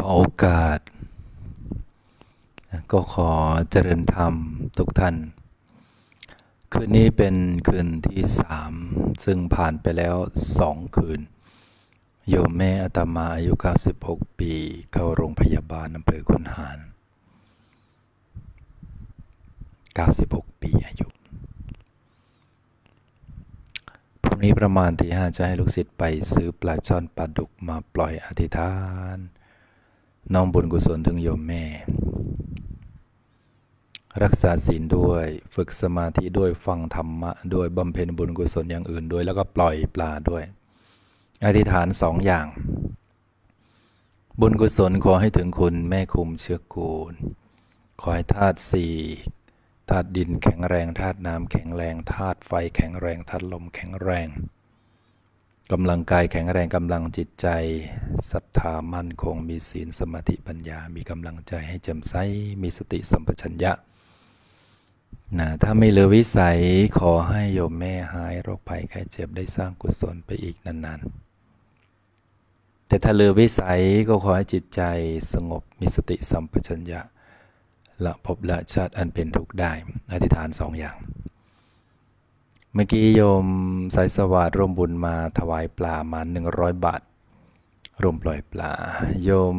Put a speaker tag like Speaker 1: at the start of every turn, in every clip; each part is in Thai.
Speaker 1: ขอโอกาส ก็ขอเจริญธรรมทุกท่าน คืนนี้เป็นคืนที่สามซึ่งผ่านไปแล้วสองคืน โยมแม่อาตมาอายุ 96 ปี เข้าโรงพยาบาลอำเภอคุนหาร 96 ปีอายุพรุ่งนี้ประมาณที่ห้าจะให้ลูกศิษย์ไปซื้อปลาช่อนปลาดุกมาปล่อยอธิษฐาน น้องบุญกุศลถึงโยมแม่ รักษาศีลด้วยฝึกสมาธิด้วยฟังธรรมะด้วยบำเพ็ญบุญกุศลอย่างอื่นด้วย แล้วก็ปล่อยปลาด้วย อธิษฐานสองอย่าง บุญกุศลขอให้ถึงคุณแม่คุมเชื้อกูล ขอให้ธาตุสี่ธาตุดินแข็งแรงธาตุน้ำแข็งแรงธาตุไฟแข็งแรงธาตุลมแข็งแรง กำลังกายแข็งแรงกำลังจิตใจศรัทธามั่นคงมีศีลสมาธิปัญญา มีกำลังใจให้แจ่มใสมีสติสัมปชัญญะนะถ้าไม่เลือวิสัยขอให้โยมแม่หายโรคภัยไข้เจ็บได้สร้างกุศลไปอีกนานๆ แต่ถ้าเลือวิสัยก็ขอให้จิตใจสงบมีสติสัมปชัญญะละภพละชาติอันเป็นทุกข์ได้อธิษฐานสองอย่าง เมื่อกี้โยมสายสวัสดิ์ร่วมบุญมาถวายปลามา 100 บาทร่วมปล่อยปลา โยม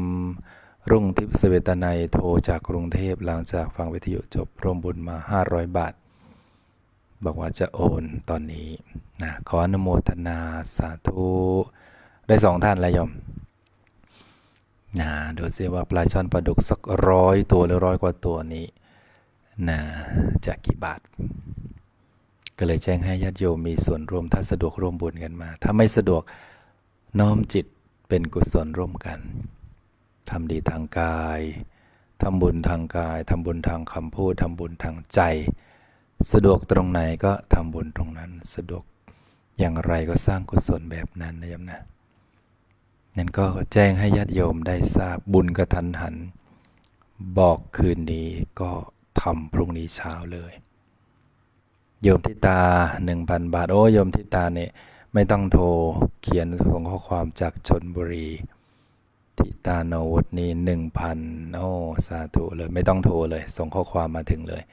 Speaker 1: รุ่งทิพย์สเวตนัยโทรจากกรุงเทพหลังจากฟังวิทยุจบร่วมบุญมา 500 บาท บอกว่าจะโอนตอนนี้นะขออนุโมทนาสาธุได้สองท่านแล้วโยมนะดูซิว่าปลาช่อนปลาดุกสักร้อยตัวหรือร้อยกว่าตัวนี้นะจะกี่บาท ก็เลยแจ้งให้ญาติโยมมีส่วนร่วมถ้าสะดวกร่วมบุญกันมา ถ้าไม่สะดวกน้อมจิตเป็นกุศลร่วมกันทำดีทางกายทำบุญทางกายทำบุญทางคำพูดทำบุญทางใจ สะดวกตรงไหนก็ทำบุญตรงนั้น สะดวกอย่างไรก็สร้างกุศลแบบนั้นนะโยมนะนั่นก็แจ้งให้ญาติโยมได้ทราบบุญกระทันหัน บอกคืนนี้ก็ทำพรุ่งนี้เช้าเลย โยมทิตาหนึ่งพันบาท โอ้โยมทิตาเนี่ยไม่ต้องโทรเขียนส่งข้อความจากชนบุรี ทิตาโนวตนี้หนึ่งพันโอ้สาธุเลย ไม่ต้องโทรเลย ส่งข้อความมาถึงเลย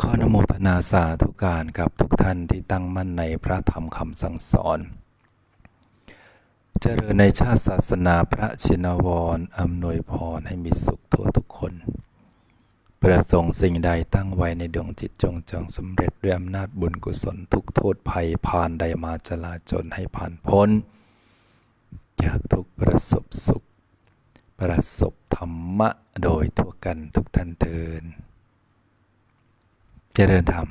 Speaker 1: ขออนโมทนาสาธุการกับทุกท่านที่ตั้งมั่นในพระธรรมคำสั่งสอน เจริญในชาติศาสนาพระชินวรอำนวยพรให้มีสุข ประสงค์สิ่งใดตั้งไว้ในดวงจิตจงจงสำเร็จด้วยอำนาจบุญกุศลทุกโทษภัยผ่านใดมาจลาจนให้ผ่านพ้นจากทุกประสบสุข ประสบธรรมะโดยทั่วกันทุกท่านเทินเจริญธรรม